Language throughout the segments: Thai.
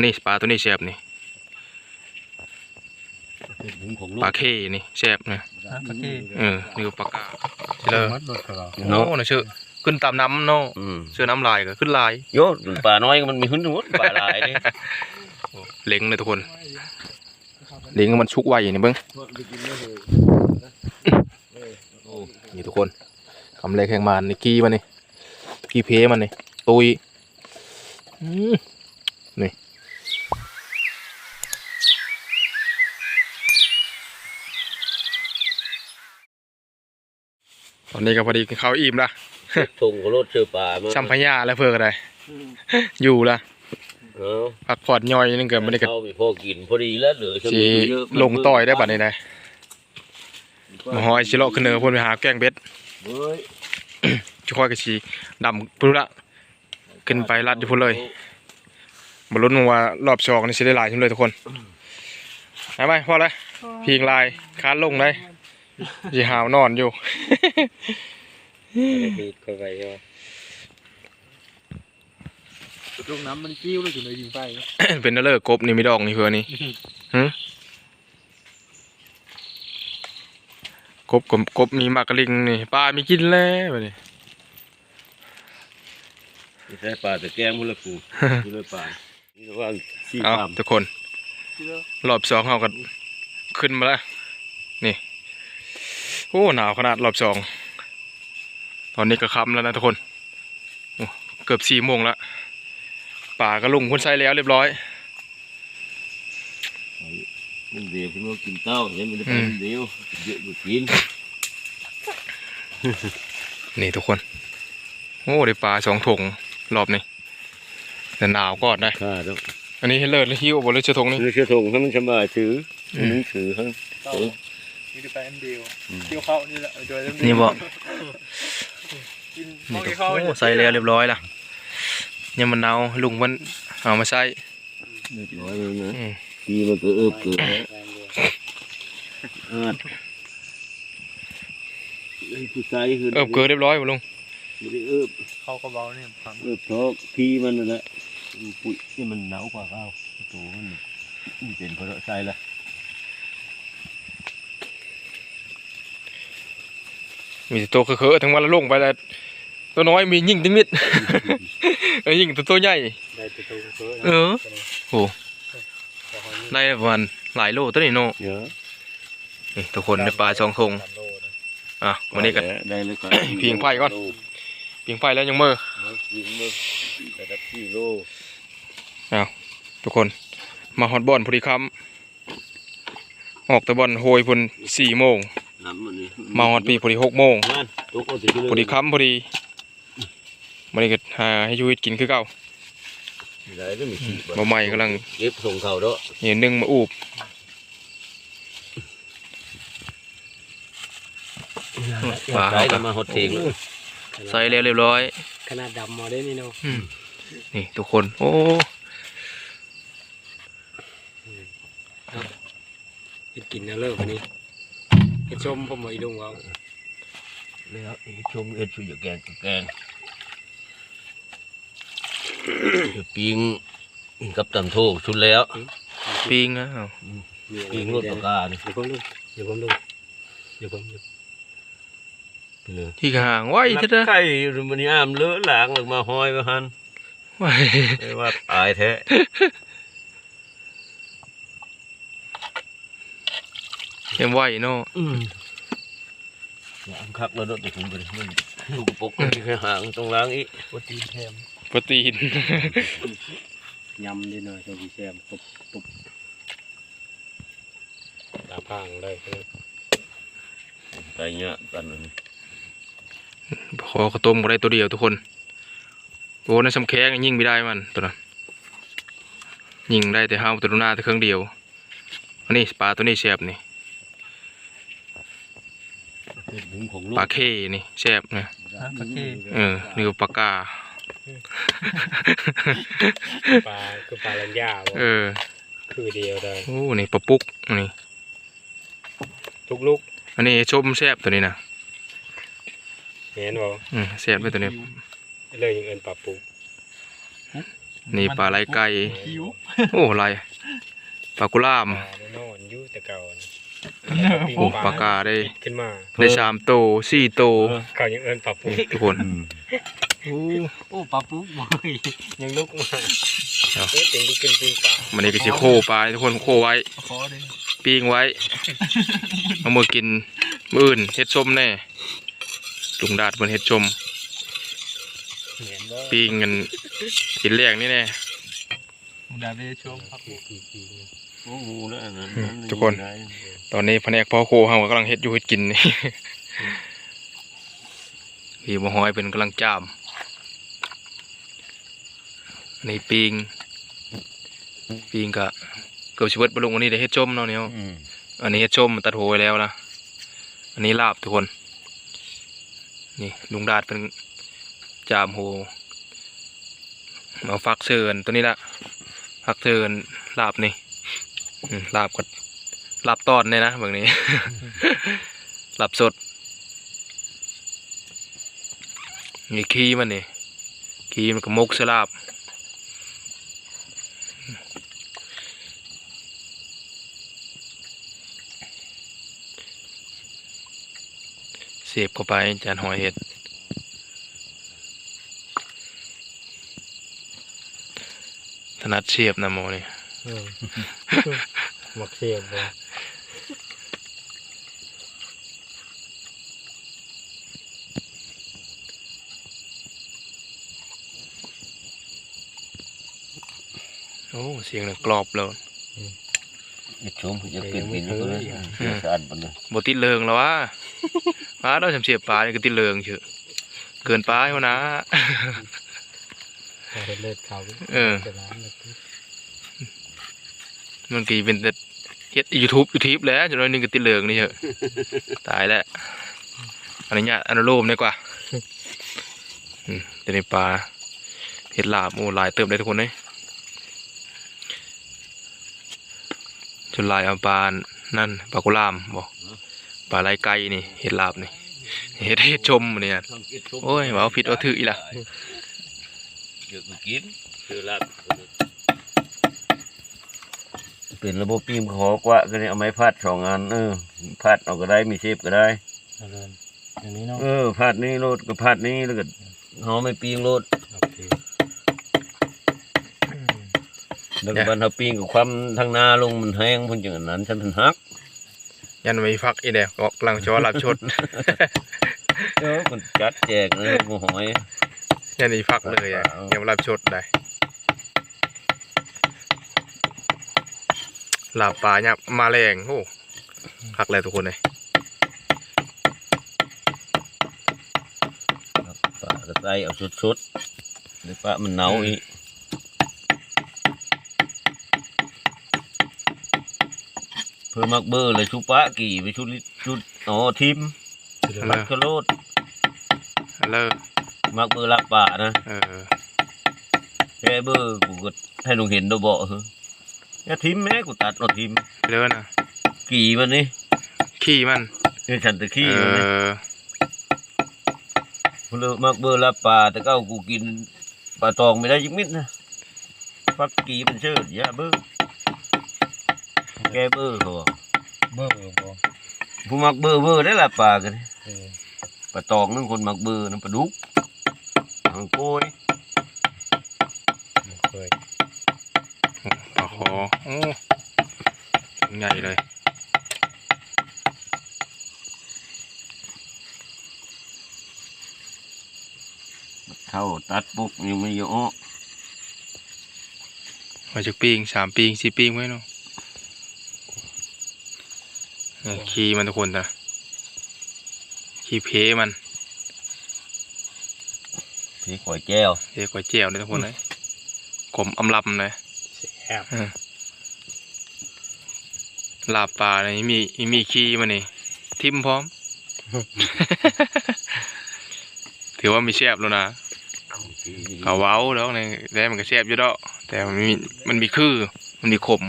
อันนี้ปลาตัวนี้แซ่บนี่หุงของปลาเข่นี่แซ่บนะโอเคเออนี่ก็ปลากาสิเลยมัดรถกับเราโน่นะเชื่อขึ้นตามน้ำเนาะอืมเชื่อน้ำลายก็ขึ้นลายโยปลาน้อยมันมีหุ้นหมดปลาหลายนี่เล็งเลยทุกคนเล็งมันชุกไวนี่เบิ้งนี่ทุกคนคำแรกแข่งมันนี่กี้มันนี่กี้เพมันนี่ตุยอืมนี่ ตอนนี้ก็พอดีกินข้าวอิ่มละทงของรถเชือปลามาชัมพญาแล้วเพื่ออะไรอยู่ละเออพักผ่อนย่อยนึงเกิดไม่ได้กับเข้าไปพอกินพอดีแล้วเหลือสีลงต่อยได้บัดนี้ได้มาหอยชิเลาะขึ้นเนือพ่นไปหาแกล้งเบ็ดเฮ้ยจะค่อยกระชีดำพุ่นละขึ้นไปรัดอยู่พุ่นเลยบรรลุนว่ารอบชองนี่สิได้หลายขึ้นเลยทุกคนไหนไหมพอแล้วพิงลายค้านลงได้ยี หาวนอนอยู่ปีดเข้าไปใช่ไหมลูกน้ำมันกิ้วเลยถึงเลยยิงไปเป็นเลิกกบนี่มีดอกนี่คืออันนี้หึกบกบกบมีมากระลิงนี่ปลามีกินแล้วบัดนี้ใช่ปลาแต่แกงมุละกูนี่เลยปลานี่ระว่างขี้เอาความทุกคนรอบสองเขาก็ขึ้นมาแล้วนี่ โอ้หนาวขนาดรอบสอง ตอนนี้ก็ค่ำแล้วนะทุกคนโอ้เกือบสี่โมงแล้ว ป่าก็ลงคนใส่แล้วเรียบร้อยมันเดียวพี่ว่ากินเต้าเนี่ยมันได้ไปเดียวเยอะอยู่กิน นี่ทุกคน โอ้ได้ปลาสองถุงรอบนี้แต่หนาวก่อนได้ข้าต้องอันนี้ให้เลิศแล้วหิ้วบนเรือเชือทงนี่นี่เชื่อทงให้มันสบายถืออืมหนังสือให้เต้านี่ไปอันเดียวเกี่ยวเข้านี่แหละโดยนี่บอกกินนี่นี่ก็เข้าโอ้ใส่แล้วเรียบร้อยละยังมันหนาวลุงมันเอามาใส่เรียบร้อยเลยนะอืมทีมันก็เอิบเกิดอาดไอ้ผู้ชายคือเอิบเกลือเรียบร้อยบ่ลุงไม่ได้เอิบเข้ากระเบาเนี่ยฟังเอิบท้องพีมันนั่นแหละปุ๋ยนี่มันหนาวกว่าข้าวตัวมันมันเป็นเพราะใส่ละ มีแต่ตัวเคอะๆทั้งวันละลงไปแล้วตัวน้อยมียิ่งตั้งนิดเออยิ่งตัวตัวใหญ่ได้ตัวตัวเสือเออโอ้ได้ประมาณหลายโลตัวนี้เนาะเยอะนี่ทุกคนได้ปลาสองทงอะวันนี้ก็ได้เลยก่อนพิงไฟก่อนปิงไฟแล้วยังมือพิงมือแต่ละที่โลทุกคนมาฮอตบอลพอดีคำออกแต่บอลโฮยพุ่นสี่โมง น้ำมันนี่มาฮอตปีพอดีหกโมงมันตัวก็สิเลยพอดีคำพอดีมันนี้ก็หาให้ชีวิตกินคือเก่าได้แล้วมีขี้บ่ใหม่กำลังเก็บส่งเขาเด้อนี่นึ่งมาอูบปลาได้แล้วมาหดเทงแล้วใส่แล้วเรียบร้อย ขนาดดำมาได้นี่เนาะอืมนี่ทุกคน โอ้เห็ดกินนะเลิกวันนี้ เห็ดชมผมมาอีดุงเอาแล้วไอ้ชมเอ็ดช่วยแกงกับแกงเดี๋ยวปิงกับตำโทกชุดแล้วปิงนะเอาปิงรถปากกาเนี่ยเดี๋ยวผมดูเดี๋ยวผมดูเดี๋ยวผมดูไปเลยที่ห่างไว้เถอะนะไข่มันนี่อ้ามเลอะหลางออกมาห้อยมาหันไว้ไม่ว่าตายแท้ ยังไหวเนาะล้างคักแล้วเนาะเดี๋ยวผมไปมันลูกกระปกมันแค่ห่างต้องล้างอีกโปรตีนแถมโปรตีนยำนิดหน่อยตัวดีแซมตุบตุบตาพังได้ไปเนี่ยกันนั่นขอข้าวต้มก็ได้ตัวเดียวทุกคนโอ้ในสำแข้งยิงไม่ได้มันตัวนั้นยิงได้แต่ห้าวตัวหน้าแต่เครื่องเดียวอันนี้ปลาตัวนี้แซ่บนี่หุงของลูก ปลาเข้นี่แซ่บนะโอเคเออนี่ก็ปลากาปลาคือปลาลัญญาเออ คือเดียวได้โอ้นี่ปลาปุกนี่ทุกลูกอันนี้ชมแซ่บตัวนี้นะเห็นบ่อืมแซ่บไปตัวนี้เลยยังเอินปลาปูมนี่ปลาไหลไก่คิ้วโอ้ไหลปลากุล่ามปลาได้นอนอยู่แต่เก่านะ โอ้ปลากาได้ขึ้นมาได้สามโตสี่โตเขายังเอิ้นปลาปูทุกคนอืมโอ้โอ้ปลาปูบ่อยยังลุกมาเอาเอ๊ะเต็งที่ขึ้นปิ้งปลามันนี่ก็สิโคปลาทุกคนโคไว้ขอเด้ปิ้งไว้เอามือกินมื้ออื่นเฮ็ดส้มแน่ลุงดาดเพิ่นเฮ็ดส้มเหมือนว่าปิ้งกันกินแรกนี่แน่มึงได้ไปชมครับ ปีปีปีโอ้โหแล้วอันนั้นอืมมัทุกคนได้ตอนนี้แผนกพ่อโคเฮาก็กำลังเฮ็ดอยู่เฮ็ดกินนี่พี่บ่ฮ้อยเป็นกำลังจามอันนี้ปิ้งปิ้งก็เกือบสิเบิดบ่ลงอันนี้ได้เฮ็ดส้มเนาะเนี่ยอืมอันนี้เฮ็ดส้มตัดโหไว้แล้วนะอันนี้ลาบทุกคน นี่ลุงดาดเป็นจามโหมาฟักเชิญตัวนี้ละฟักเชิญลาบนี่อืม ลาบก็ลาบตอนเนี่ยนะแบบนี้ ลาบสดมีขี้มันนี่ขี้มันก็มกเสลาบเสียบเข้าไปจานหอยเห็ดถนัดเสียบนะโมนี่เออ หมักเสียบเลยโอ้เสียงน่ะกรอบเลยเฮ็ดชมจะเป็นเป็นอยู่เลยเสียสะอาดปานเลยบติดเลิงแล้ววะมาเราจำเสียบปลานี่ก็ติดเลิงเชอะเกินไปวะนะพอเลือดเขาเออจะล้างเลย มันกีเป็นแต่เฮ็ดยูทูบยูทูบแหล้วจนวันหนึงก็ติดเลิงนี่เชอะตายแล้วอนุญาตอนุโลมดีกว่าอืมเดี๋ยวนี้ปลาเห็ดลาบโอ้หลายเติมเลยทุกคนเลยจนหลายเอาปลานั่นปลากุลามบอกปลาไหลไก่นี่เห็ดลาบนี่เห็ดเห็ดชมเนี่ยต้องกินชมโอ้ยว่าเอาผิดเอาถืออีหล่ะเยอะก็กินคือลาบ เป็นระบบปีมขอกว่าก็เนี่ยเอาไม้พัดสองอันเออพัดเอาก็ได้มีเชฟก็ได้เอาเลยอย่างนี้เนาะเออพัดนี้โลดก็พัดนี้แล้วก็หอไม่ปีงโลดโอเคแล้วก็บันเทาปีงกับความทางหน้าลงมันแห้งพุ่นอย่างนั้นฉันมันฮัก ยันไม่ฟักอีเดียออกกำลังจอหลับชดเออมันจัดแจกเลยหมูหอยยันอีฟักเลยอะเอายังหลับชดได้ หลับปลาเนี่ยมาแรงโอ้คักเลยทุกคนเลยปลากระใส่เอาสดๆเดี๋ยวปลามันเน่าอีกเพิ่มมักเบอร์เลยชุบปลากี่ไปชุดลิชุดอ๋อทิมเอามัเลกยกระโลดเอาเลยมักเบอร์ลักป่านะเออแค่เบอร์กูก็ให้ลุงเห็นโดบ่เหรอ อย่าทิมแม่กูตัดเอาทิมเลือนะกี่มันนี่ขี้มันนี่ฉันตะขี้เอมันนี่อเพนเลยมักเบอร์ลับป่าแต่ก็เอากูกินปลาตองไม่ได้ยิกมิดนะฟักกี่มันเชิดอย่าเบอร์แกเบอร์เขาบอกเบอร์บ่ผู้มักเบอร์เบอร์ได้ละป่ากันเออปลาตองนั่นคนมักเบอร์นั่นปลาดุกหางโกย บ่เคย ปลาคอโอ้ถุงใหญ่เลยเข้าตัดปุ๊บยังไม่เยอะมาจากปีงสามปีงสี่ปีงไว้เนาะนี่ขี้มันทุกคนนะขี้เพมันพี่ข่อยแก้วเรียกว่าเจียวเลยทุกคนเลยขมอำลำเลย แซ่บลาบปลาเนี่ยมีมีขี้มันนี่ทิมพร้อม ถือว่ามีแซ่บแล้วนะเขาเว้าแล้วเนี่ยแต่มันก็แซ่บอยู่ดอกแต่มันมีมันมีคือ มันมีขม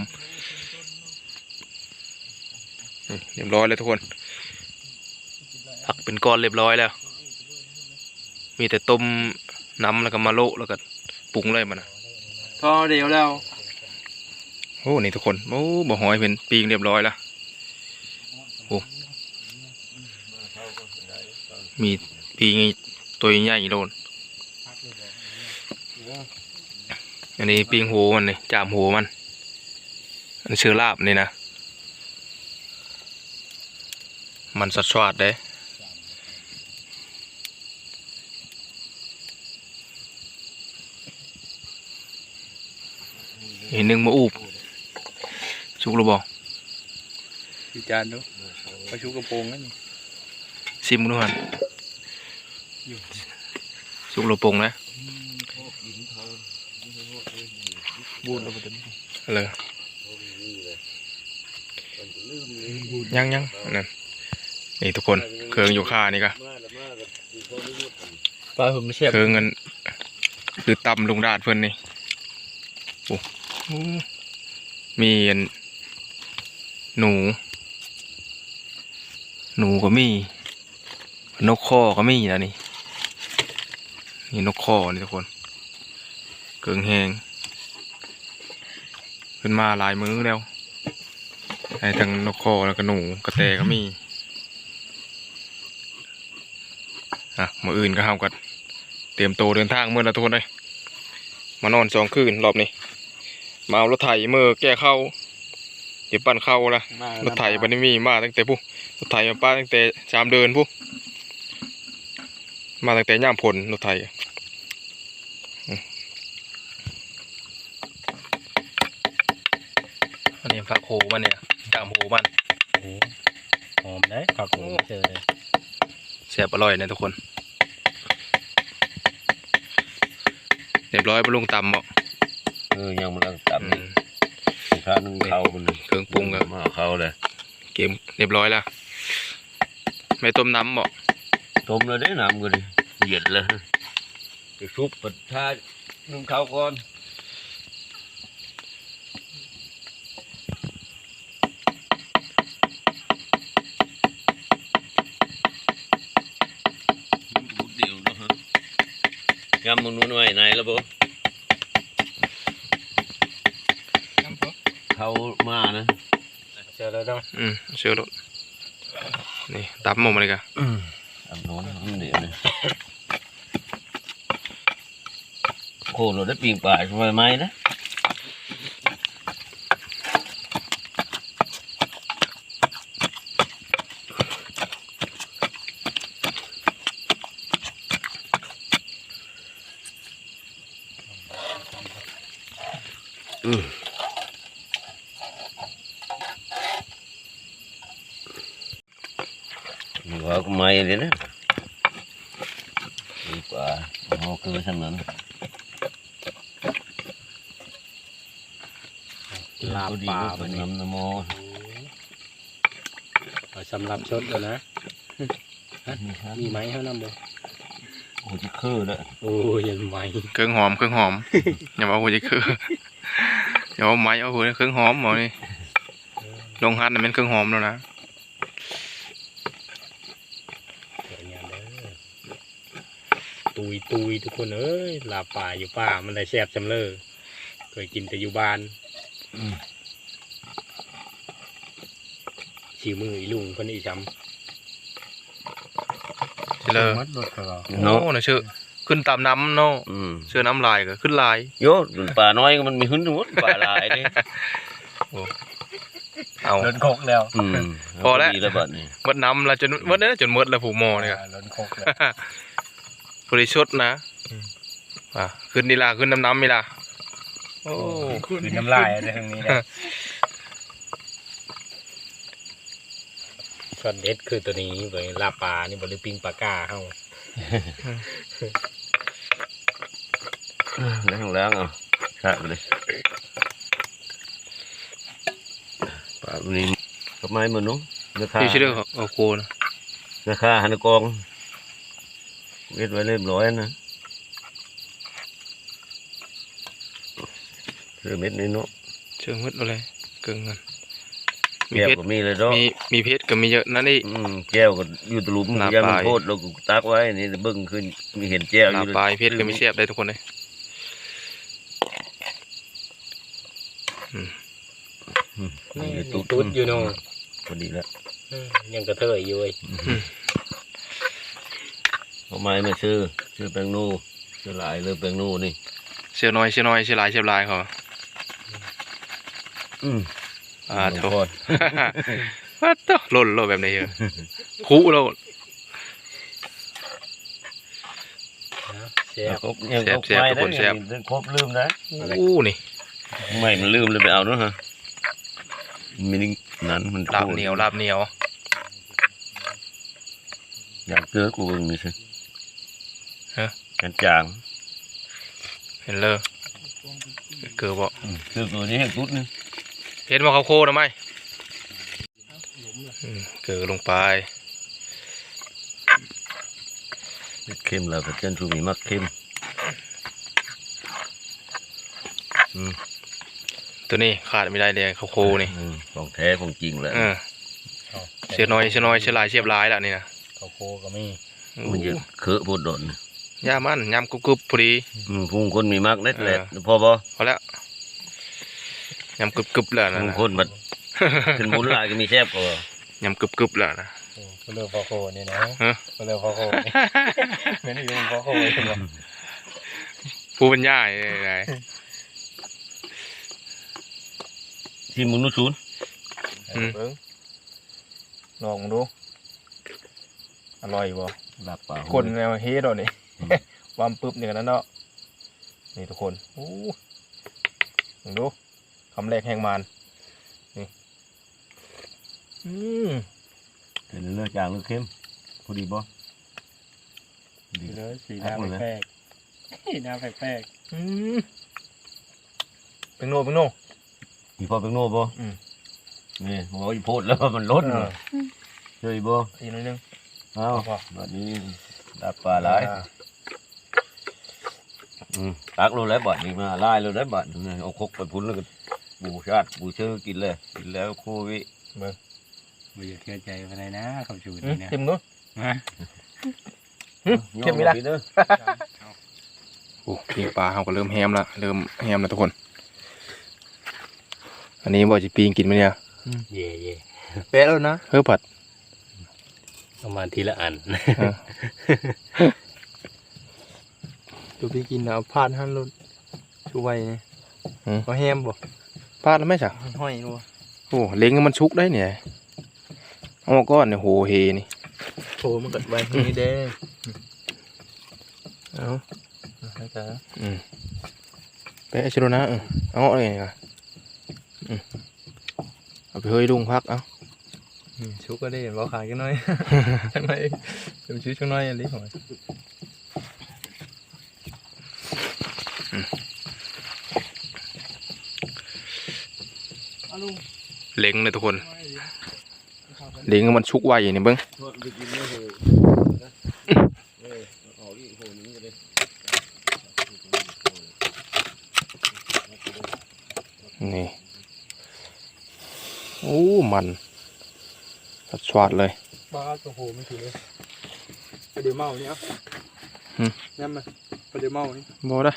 นี่เรียบร้อยเลยทุกคนผักเป็นก้อนเรียบร้อยแล้ว มีแต่ต้มน้ำแล้วก็มาโละแล้วก็ปรุงเลยมันนะพอเดียวแล้ว โอ้นี่ทุกคนโอ้บ่หอยเป็นปีงเรียบร้อยแล้วโอ้มีปีงตัวใหญ่โดนอันนี้ปีงหูมันนี่จามหูมันอันเชื่อลาบนี่นะมันสัดสวาดเด้เห็นหนึ่งมาอูบ ชุกระบอกพี่จานดูไปชูกระโปรงนั่นนี่ซิมด้วยชุกระปงนะบูนแล้วมันจะเลยยังยังนั่นนี่ทุกคนเครื่องอยู่ค่านี่กะปลาผมไม่เชียบเครื่องเงินคือตำลุงดาดเพื่อนนี่โอ้โหมีอัน หนู หนูก็มี นกข้อก็มีนะนี่ นี่นกข้อนี่ทุกคน เกิงแหงขึ้นมาหลายมื้อแล้วไอ้ทั้งนกข้อแล้วก็หนูกระแตก็มี อะมืออื่นก็ห้ามกันเตรียมตัวเดินทางเมื่อละทุกคนเลยมานอนสองคืนรอบนี้ มาเอารถไถเมื่อแก้เข้า เดี๋ยวปั่นเข้าละรถไถบันนี้มีมาตั้งแต่ผู้รถไถมาป้าตั้งแต่สามเดินผู้มาตั้งแต่ย่ามผลรถไถอืมอันนี้ฟักโหมันเนี่ยจามโหมันหอมได้ผักโขมเจอเลยแซ่บอร่อยนะทุกคนเรียบร้อยปรุงตำบ่เออยังมันลังอืต่ำ ข้านึงเขามันเครื่องปรุงครับมาเขาเลยเกมเรียบร้อยแล้ว ไม่ต้มน้ำบ่ต้มเลยได้น้ำกันเย็นเลยจะซุปปัดท่านึ่งข้าวก่อนเดี๋ยวนะฮะยำมันนู้นไว้ไหนแล้วบ่ เขามานะเจอแล้วด้วยอืมเชื่อรถนี่ตับหมดเลยกะทำโน้นเดี๋ยวนี่โคตรเราได้ปีงป่าทำไมไหมนะ ม่เลยนะปีงป่าโอ้คือทำนั้นลาบก็ดีปลาก็วัเป็นนนี้น้ำน้ำมอเอาสำหรับชดแล้วนะมีไหมเขานำบ่โอ้จะคือแล้วโอ้ยยังไหมเครื่องหอมเครื่องหอมอย่าเอาหัวใจคืออย่าเอาไม้เอาหัวเครื่องหอมหมอนี่ลงฮัทน่ะเป็นเครื่องหอมแล้วนะ สวยงามเด้อ ตุยตุยทุกคนเอ้ยลาบป่าอยู่ป่ามันได้แซ่บจำเลยเคยกินแต่อยู่บ้านชื่อมืออีลุงคนนี้จเชื่อำมัดรถเขาโน้นะเชื่อขึ้นตามน้ำเนาะอืมเชื่อน้ำลายก็ขึ้นลายโยป่าน้อยก็มันมีหุ้นหมดป่าหลายนี่เอารถคกแล้วอืมพอแล้วดีแล้วบัดนี้หมดน้ำละจนหมดแล้วจนหมดแล้วผูหมอเนี่ยรถคกแล้ว บริชดนะอะขึ้นนี่ล่ะขึ้นน้ำน้ำนี่ล่ะโอ้คือน้ำลายอะไรทางนี้นะช็อตเด็ดคือตัวนี้เลยลาบปลานี่บริปิงปลากาเฮาแล้วแล้วเอาใช่ไปเลยป่านี้ทำไมมันนู้นราคาพี่ชื่อเรื่องเอาโคนะราคาหันกอง เวทไว้เรียบร้อยนะเรื่องเม็ดนี้เนาะเชิงมืดอะไรเกิงเงินมีแก้วเพชรก็มีเลยเนาะมีมีเพชรก็มีเยอะนั่นนี่ อืมแก้วก็อยู่ตะลุมหน้ายังมันปลายโคตรเราก็ตักไว้นี่เบิ้งขึ้นมีเห็นแก้วหอน้ายู่ปลายเพชรก็มีเสียบได้ทุกคนเลยนี่นี่ตุ๊ตุ๊ดดอยู่เนาะพอดีแล้วอืมยังกระเทยอยู่เว้ย ทำไมไม่ชื่อ ชื่อแปงนูชื่อหลายเลยแปงนูนี่เสียน้อยเสียน้อยเสียหลายเสียหลายเขาอืมอ่าโถโทษวัดเต้าหล่นโลดแบบนี้เยอะคุแล้วนะแซ่บครบยังแซ่ครบบแซ่บไม่ทุกคนได้แซ่บยังครบลืมนะอู้นี่ไม่มันลืมเลยไปเอาด้วยฮะมันนี่นั้นมันลาบเหนียวลาบเหนียวอยากเจอกูเบิ่งนี่สิฮะกัน จางเห็นเลยเกือบบ่อืมเจอตัวนี้เห็นตุ๊ดนี่เห็นว่าเขาโคนะไหมอืมเกือลงไปเข้มแล้วก็เจนชูมีมักเข้มตัวนี้ขาดไม่ได้เลยเขาโคนี่อืมของแท้ของจริงแหล้วเออเสียน้อยเสียน้อยเสียหลายเสียบหลายละนี่นะข้าวโพก็มีมันจะเคอะโพดดอน ย่ามันยำกรุบกรุบพอดีอืมพุงคนมีมักเน็ดแหละเออพอบ่พอแล้วยำกรุบกรุบแล้วนะพุงนะคนบัดขึ้นบุญหลายก็มีแซ่บกว่ายำกรุบกรุบแล้วนะโอ้เลือกข้าวโพนี่นะฮะเลือกข้าวโพนี่ไม่ได้ยินข้าวโพเลยหรอผู้บรรยายไงที่มุนุศูนย์อืมเบิ้งลองดูอร่อยบ่หลับป่าคนแนวเฮดอะนี่ วามปึ๊บนี่กันนั่นเนาะนี่ทุกคนโอ้ลองดูคำแรกแห่งมานนี่อืมเป็นเลือดจางหรือเข้มพอดีบ่ดีเลยสีแปลกหมดเลยแปลกๆสีหน้าแปลกอืมเป็นโนเป็นโนมีพอเป็นโน่บ่อืมนี่โอ้ยโพดแล้วมันลดเออเฮ้ยบ่อีกนิดนึงเอาพอบัดนี้ดับปลาหลายอ่อืม ตักโลแล้วบัดนี้มาลายโลแล้วบัดนี่เอาคกไปพุ่นแล้วก็บูชาติบูเชื่อกินเลยกินแล้วโควิดๆไม่อยากเชื่อใจไปเลยนะคำชูอืนี่มนะเต็มนู้นฮะเข้มไหมล่ะยอกินเด้อโอ้ปีปลาเขาก็เริ่มแฮมละเริ่มแฮมแล้วทุกคน อันนี้บอกจะปีงกินไหมเนี่ยเย่เย่เป๊ะแล้วนะเฮ้ยผัดประมาณทีละอัน ดูพี่กินเอาพาดหันรถช่วยนี่ก็แฮมบ่พลาดแล้วไหมจ๊ะห้อยนัวโอ้เล้งมันชุกได้เนี่ยเอามาก้อนเนี่ยโหเฮนี่โถมันกัดไว้นี่เด้เอาให้กันอืมไปไอชิโรนะเออเอาอะไรไงอืมเอาไปเฮ้ยลุงพักเอาอืมชุกก็ได้บ่ขายกันหน่อย จังหน่อยเดี๋ยวชื่อจังหน่อยอันนี้หน่อย เล้งเลยทุกคนเล้งมันชุกไวเนี่ยเบิ้งนี่ โอ้ มันสัดสวัดเลยบ้าโอ้โหไม่ถือเลยไปเดี๋ยวเมาเนี่ยหืมนั่นมาไปเดี๋ยวเมานี่บอได้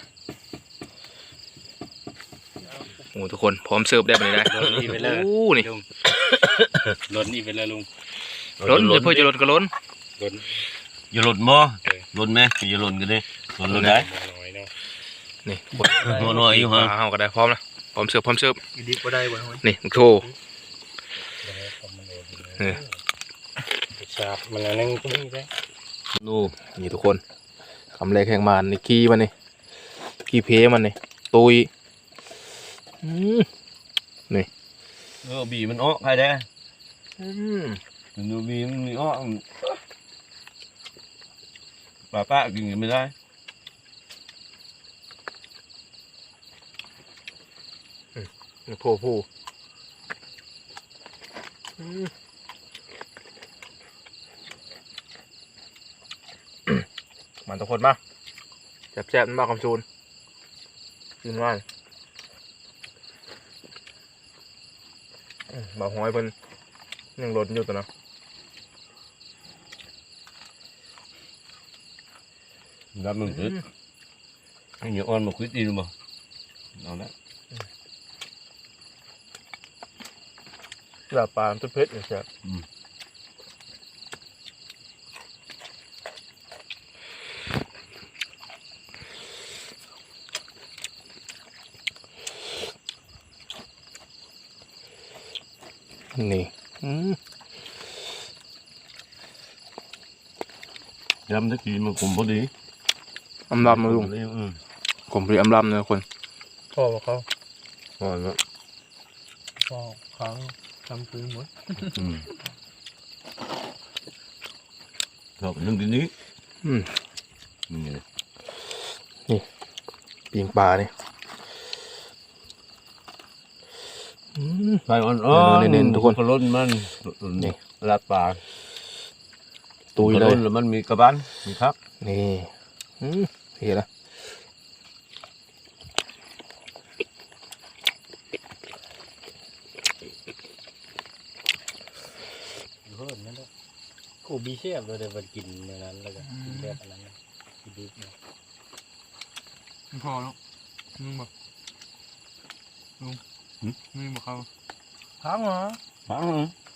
โอ้ทุกคนพร้อมเสิร์ฟได้ปะเนี่ยรถนี่ไปเลยโอ้นี่ลุงรถนี่ไปเลยลุงล้นเดี๋ยวเพื่อจะล้นก็ล้นรถอย่าหล่นบ่เออหล่นไหมอย่าหล่นกันดิหล่นหล่นได้น้อยเนาะนี่ตัวน้อยอยู่ฮะปลาเฮาก็ได้พร้อมนะพร้อมเสิร์ฟพร้อมเสิร์ฟอีดิบก็ได้บ่ห้อยนี่มึงโทรเออชาบมันอันนึงก็มีได้นู่นี่ทุกคนคำแรกแข่งมันนี่กี้มันนี่กี้เพมันนี่ตุย อืมเออบีมันอ้อใครได้อืมมันดูบีมันมีอ้อปลาป้ากินกันไม่ได้นี่โพโพอืมมันทุกคนมาแซ่บๆมันมาคำชูนกินง่า บ่ห้อยเพิ่นยังหล่นอยู่ตัวเนาะดับมันพิษอัหนี้อ่อนมาคุยดีรึเปล่าเอาละลาปามันจะเพชรนี่ยใช่ นี่อืมยำตะกี้มันขมพอดีอำลำมาลุงอืมผมพอดีอำลำนะทุกคนพ่อเขาอ่อนแล้วพ่อเขาทำคืนหมดอืมชอบนึ่งทีนี้อืมนี่ไงปิงปลานี่อื ไฟอ่อนเออเน้นๆทุกคนกระล้นมันนี่นี่ลาดปลาตุยกระเลล้ยนแล้วมันมีกระบันมีครับนี่อืมเห็นละเพิ่มนั่นแหละกูบีเชียบเลยเดี๋ยวมันกินในนั้นแล้วก็กินแบบอันนั้นนะกินดิบเนี่ยพอแล้วมึงบอกลุงมึงบอกเขา พังเหรอฟัง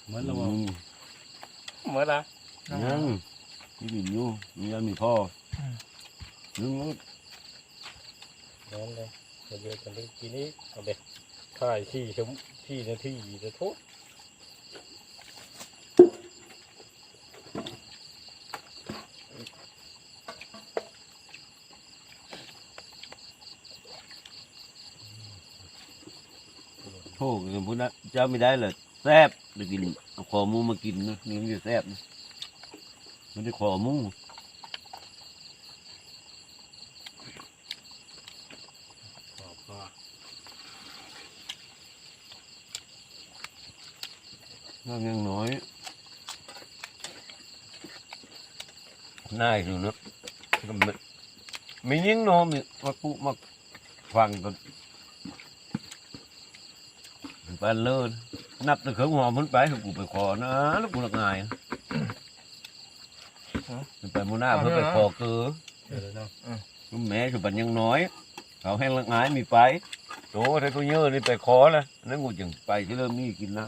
เหมือนเราบอือกมเหมือนละยังมีดินอยู่มียันมีพ่ออนึงนู้นนั่นเลยเดี๋ยวกันทีนี้เอาเด็กถ่ายที่ชมที่นาทีจะโทษ โอ้ยพูดนะเจ้าไม่ได้เลยแซ่บไปกินเอาคอหมูมากินนะนี่มันจะแซ่บนะมันได้คอหมูน้ำยังน้อยน่ายดูเนะก็มันมียิ่งโนมมีมาปุมาฟังกัน ไปเลิศนับแต่เครื่องหอมมันไปให้กูไปขอนะแล้วกูละงายไปมูหน้าเพื่อไปขอเกลือเดี๋ยวเนาะแม่คือบันยังน้อย เขาให้ละงายมีไปโตถ้าตัวเยอะนี่ไปขอละนั่นกูจึงไปที่เริ่มมีกินน้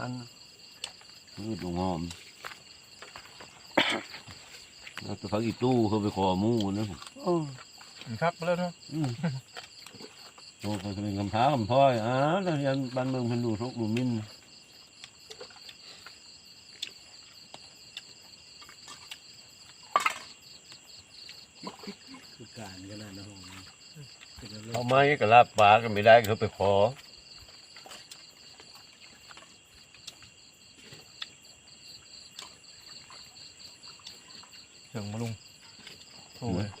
ำคือตัวงอมแล้วตัวฟักอีตู้เขาไปขอหมูนะผมครับแล้วเนาะอืม โตก็จะเป็นคำพ้าคำพ้อยอ่าแล้วยันบ้านเมืองเพันดูทุกดูมินคือการกันนะนะผมเอาไม้กับลาบปลากันไม่ได้เขาไปขอเสียงมาลุงโทรเลย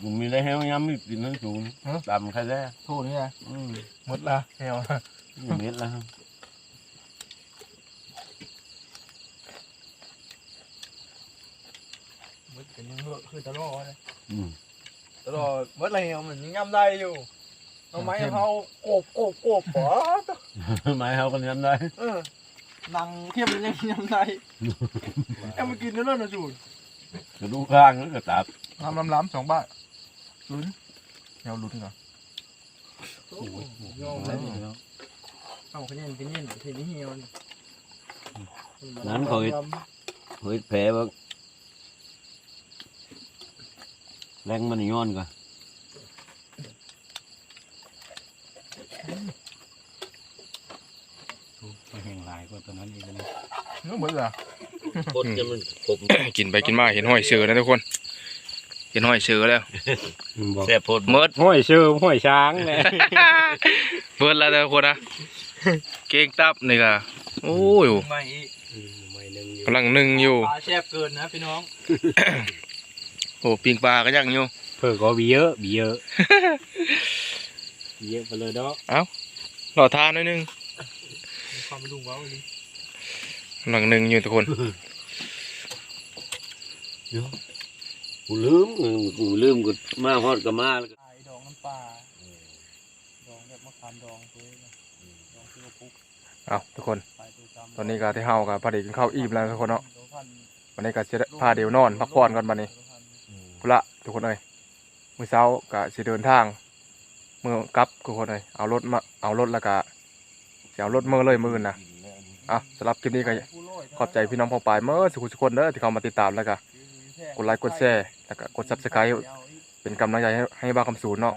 กูมีได้ให้มันย้ำมีกินนั่นสูงฮะ ดำใครได้โทรนี่ไงอืมหมดละแมวนี่เม็ดแล้วหมดเป็นยังเหอะคือตลอดเลยอืมตลอดหมดอะไรเหมือนยังย่ำได้อยู่เอาไม้เขาโกบโกบโกบป๋อไม้เขากันย้ำได้เออนังเทียบเป็นยังย่ำได้แอมมากินแล้วนะจูนกระดูกข้างแล้วก็ตับล้ำล้ำล้ำสองบาท ลุ้นแมวลุ้นก่อนโอ้ยยอมเลยเอาขยันเป็นเย็นทีนี้เหี่ยวนั้นเขาเฮ็ดเฮ้ยแผลบ้างแรงมันย้อนก่อนมันแห้งหลายกว่าตัวนั้นอีกนะนู้นหมดละคนจะมันขมกินไปกินมาเห็นห้อยเสือนะทุกคน เห็นห้อยเสือแล้วบอกแซ่บโพดเมิดห้อยเชื่อห้อยช้างเลยเบิดแล้วนะทุกคนนะเก่งตับนี่ก็โอ้ยไม่อีกไม่หนึ่งอยู่กำลังนึ่งอยู่ปลาแซ่บเกินนะพี่น้องโอ้ปิงปลาก็ยังอยู่เพิ่งก็บีเยอะบีเยอะบีเยอะไปเลยเนาะรอทานหน่อยหนึงความไม่รู้ว่าวันนี้กำลังนึ่งอยู่ทุกคน กูลืมกูลืมกูมาฮอดก็มาแล้วก็ไอ้ดองน้ำปลาดองแบบมะขามดองตัวนี้ดองที่เราปุ๊กเอาทุกคนไปตัวจำตอนนี้ก็ที่เฮากับพอดีกินข้าวอิ่มแล้วทุกคนเนาะวันนี้ก็จะพาเดี๋ยวนอนพักผ่อนก่อนบัดนี้พุละทุกคนเลยมื้อเช้าก็สิเดินทางมื้อกลับทุกคนเลยเอารถมาเอารถแล้วก็สิเอารถมือเลยมื้อนะอะสำหรับคลิปนี้ก็ ขอบใจพี่น้องพอปลายเมื่อสุขุสุขคนเด้อที่เข้ามาติดตามแล้วก็ กดไลค์กดแชร์แล้วก็กด Subscribe เป็นกำลังใจให้ให้บ้าคำสูนเนาะ